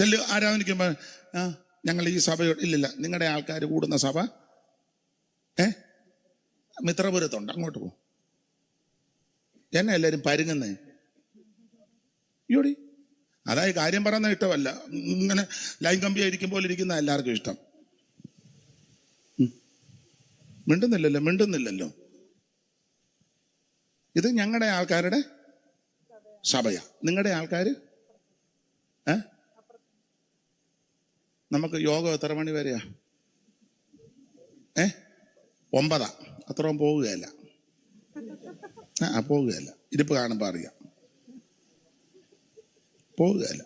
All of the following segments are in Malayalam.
ചെല്ലു ആരാധനിക്കുമ്പോൾ ആ ഞങ്ങൾ ഈ സഭയോട് ഇല്ലില്ല നിങ്ങളുടെ ആൾക്കാർ കൂടുന്ന സഭ ഏ? മിത്രപുരത്തുണ്ട് അങ്ങോട്ട് പോകും എന്നെ എല്ലാവരും പരുങ്ങുന്നേ? യോടി അതായത് കാര്യം പറയുന്ന ഇഷ്ടമല്ല. ഇങ്ങനെ ലൈൻ കമ്പി പോലെ ഇരിക്കുന്ന എല്ലാവർക്കും ഇഷ്ടം. മിണ്ടുന്നില്ലല്ലോ മിണ്ടുന്നില്ലല്ലോ. ഇത് ഞങ്ങളുടെ ആൾക്കാരുടെ സഭയാ. നിങ്ങളുടെ ആൾക്കാര് നമുക്ക് യോഗം എത്ര മണി വരെയാ? ഏ? ഒമ്പതാ. അത്രയും പോവുകയല്ല. ആ പോവുകയല്ല. ഇരിപ്പ് കാണുമ്പോൾ അറിയാം. പോവുകയല്ല.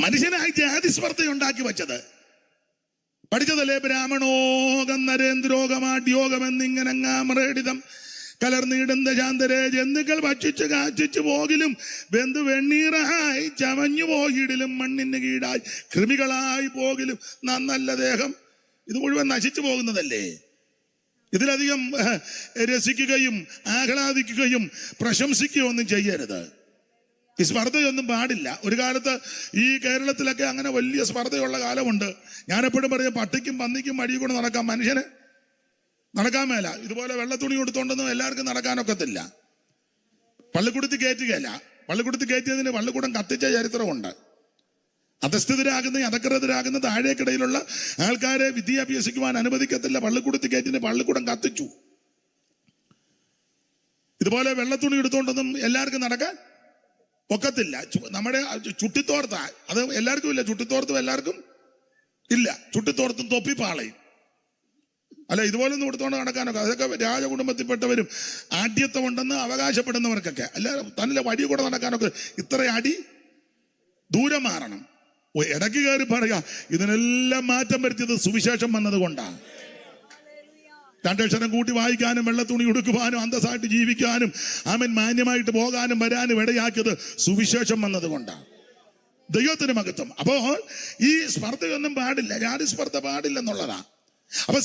മനുഷ്യനായി ജാതി സ്പർദ്ധ ഉണ്ടാക്കി വെച്ചത്. പഠിച്ചതല്ലേ ബ്രാഹ്മണോകം നരേന്ദ്രോഗമാഡ്യോഗം എന്നിങ്ങനെ കലർന്നിടുന്ന ശാന്തരെ ജന്തുക്കൾ ഭക്ഷിച്ചു കാച്ചിച്ചു പോകിലും വെന്തു വെണ്ണീറായി ചവഞ്ഞു പോയിടിലും മണ്ണിന് കീടായി കൃമികളായി പോകിലും നന്നല്ല ദേഹം ഇത് മുഴുവൻ നശിച്ചു പോകുന്നതല്ലേ? ഇതിലധികം രസിക്കുകയും ആഹ്ലാദിക്കുകയും പ്രശംസിക്കുകയും ഒന്നും ചെയ്യരുത്. ഈ സ്പർദ്ധയൊന്നും പാടില്ല. ഒരു കാലത്ത് ഈ കേരളത്തിലൊക്കെ അങ്ങനെ വലിയ സ്പർദ്ധയുള്ള കാലമുണ്ട്. ഞാനെപ്പോഴും പറയും പട്ടിക്കും പന്നിക്കും മടിയും കൊണ്ട് നടക്കാം. മനുഷ്യന് നടക്കാൻ മേല. ഇതുപോലെ വെള്ള തുണി കൊടുത്തോണ്ടൊന്നും എല്ലാവർക്കും നടക്കാനൊക്കത്തില്ല. പള്ളിക്കുടത്തി കയറ്റുകയല്ല പള്ളിക്കുടത്തി കയറ്റിയതിന് പള്ളിക്കൂടം കത്തിച്ച ചരിത്രമുണ്ട്. അധസ്ഥിതരാകുന്ന അധകൃതരാകുന്ന താഴേക്കിടയിലുള്ള ആൾക്കാരെ വിദ്യാഭ്യസിക്കുവാൻ അനുവദിക്കത്തില്ല. പള്ളിക്കൂടത്തിൽ കയറ്റിന് പള്ളിക്കൂടം കത്തിച്ചു. ഇതുപോലെ വെള്ളത്തുണി എടുത്തോണ്ടൊന്നും എല്ലാവർക്കും നടക്കാൻ ഒക്കത്തില്ല. നമ്മുടെ ചുട്ടിത്തോർത്ത അത് എല്ലാവർക്കും ഇല്ല. ചുട്ടിത്തോർത്തും എല്ലാവർക്കും ഇല്ല. ചുട്ടിത്തോർത്തും തൊപ്പിപ്പാളയും. അല്ല ഇതുപോലെ ഒന്നും കൊടുത്തോണ്ട് നടക്കാനൊക്കെ. അതൊക്കെ രാജകുടുംബത്തിൽപ്പെട്ടവരും ആഢ്യത്വമുണ്ടെന്ന് അവകാശപ്പെടുന്നവർക്കൊക്കെ. അല്ല തന്നെ വടി കൂടെ നടക്കാനൊക്കെ ഇത്ര അടി ദൂരം മാറണം. ഇടയ്ക്ക് കയറി പറയുക ഇതിനെല്ലാം മാറ്റം വരുത്തിയത് സുവിശേഷം വന്നത് കൊണ്ടാണ് രണ്ടക്ഷരം കൂട്ടി വായിക്കാനും വെള്ളത്തുണി ഉടുക്കുവാനും അന്തസ്സായിട്ട് ജീവിക്കാനും ആമൻ മാന്യമായിട്ട് പോകാനും വരാനും ഇടയാക്കിയത് സുവിശേഷം വന്നത് കൊണ്ടാണ് ദൈവത്തിന് മഹത്വം. അപ്പോൾ ഈ സ്പർദ്ധയൊന്നും പാടില്ല. ജാതി സ്പർദ്ധ പാടില്ലെന്നുള്ളതാണ് അപ്പൊ